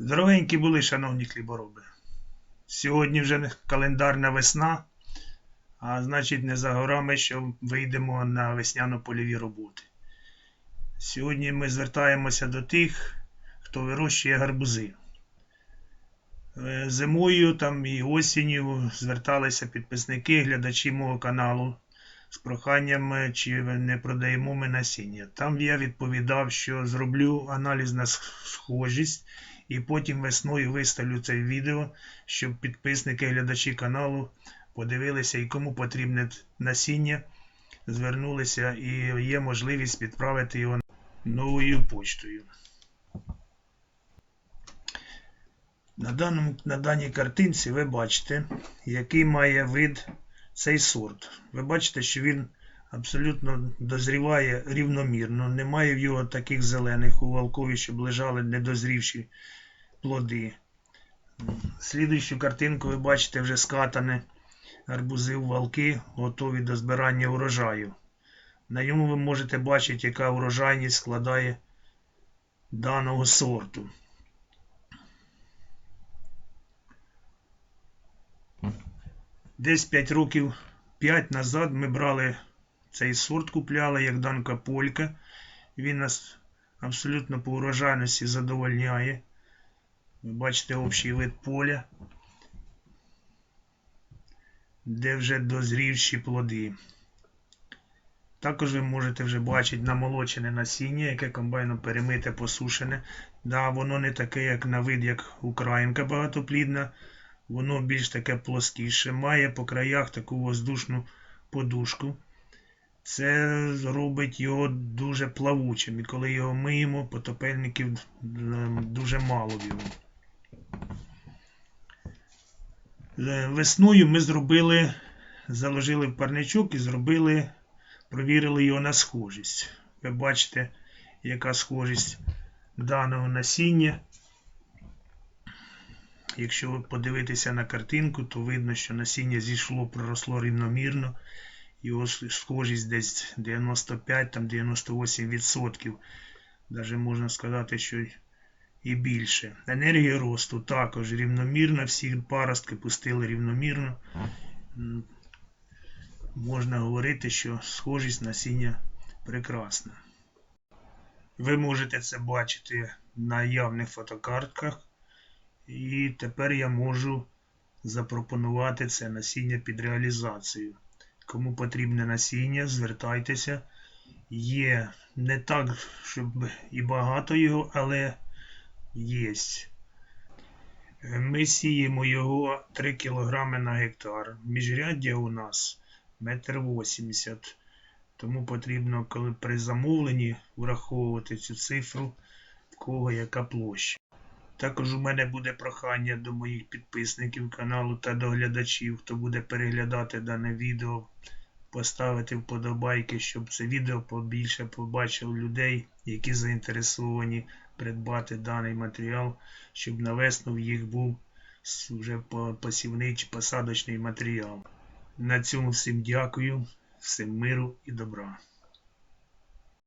Здоровенькі були, шановні хлібороби. Сьогодні вже календарна весна, а значить не за горами, що вийдемо на весняно-польові роботи. Сьогодні ми звертаємося до тих, хто вирощує гарбузи. Е, Зимою там і осінню зверталися підписники, глядачі мого каналу з проханням, е, чи не продаємо ми насіння. Там я відповідав, що зроблю аналіз на схожість і потім весною виставлю це відео, щоб підписники, глядачі каналу подивилися і кому потрібне насіння, звернулися і є можливість відправити його новою почтою. На, даному, на даній картинці ви бачите, який має вид цей сорт. Ви бачите, що він абсолютно дозріває рівномірно, немає в його таких зелених у волкові, щоб лежали недозрівші плоди. Слідуючу картинку ви бачите вже скатані гарбузи в валки, готові до збирання урожаю. На ньому ви можете бачити, яка урожайність складає даного сорту. Десь 5 років 5 назад ми брали цей сорт, купляли як Данка Полька. Він нас абсолютно по урожайності задовольняє. Ви бачите общий вид поля, де вже дозрівші плоди. Також ви можете вже бачити намолочене насіння, яке комбайном перемите, посушене. Да, воно не таке, як на вид, як українка багатоплідна. Воно більш таке плоскіше, має по краях таку воздушну подушку. Це робить його дуже плавучим. І коли його миємо, потопельників е, дуже мало в його. Е, Весною ми зробили, заложили в парничок і зробили, провірили його на схожість. Ви бачите, яка схожість даного насіння. Якщо ви подивитеся на картинку, то видно, що насіння зійшло, проросло рівномірно. Його схожість десь 95-98%. Навіть можна сказати, що і більше. Енергія росту також рівномірна, всі паростки пустили рівномірно. Можна говорити, що схожість насіння прекрасна. Ви можете це бачити на явних фотокартках. І тепер я можу запропонувати це насіння під реалізацію. Кому потрібне насіння, звертайтеся. Є не так, щоб і багато його, але є. Ми сіємо його 3 кг на гектар. Міжряддя у нас 1,80 м. Тому потрібно, коли при замовленні враховувати цю цифру, в кого яка площа. Також у мене буде прохання до моїх підписників каналу та до глядачів, хто буде переглядати дане відео, поставити вподобайки, щоб це відео побільше побачив людей, які заінтересовані придбати даний матеріал, щоб на весну в їх був вже посівний чи посадочний матеріал. На цьому всім дякую, всім миру і добра.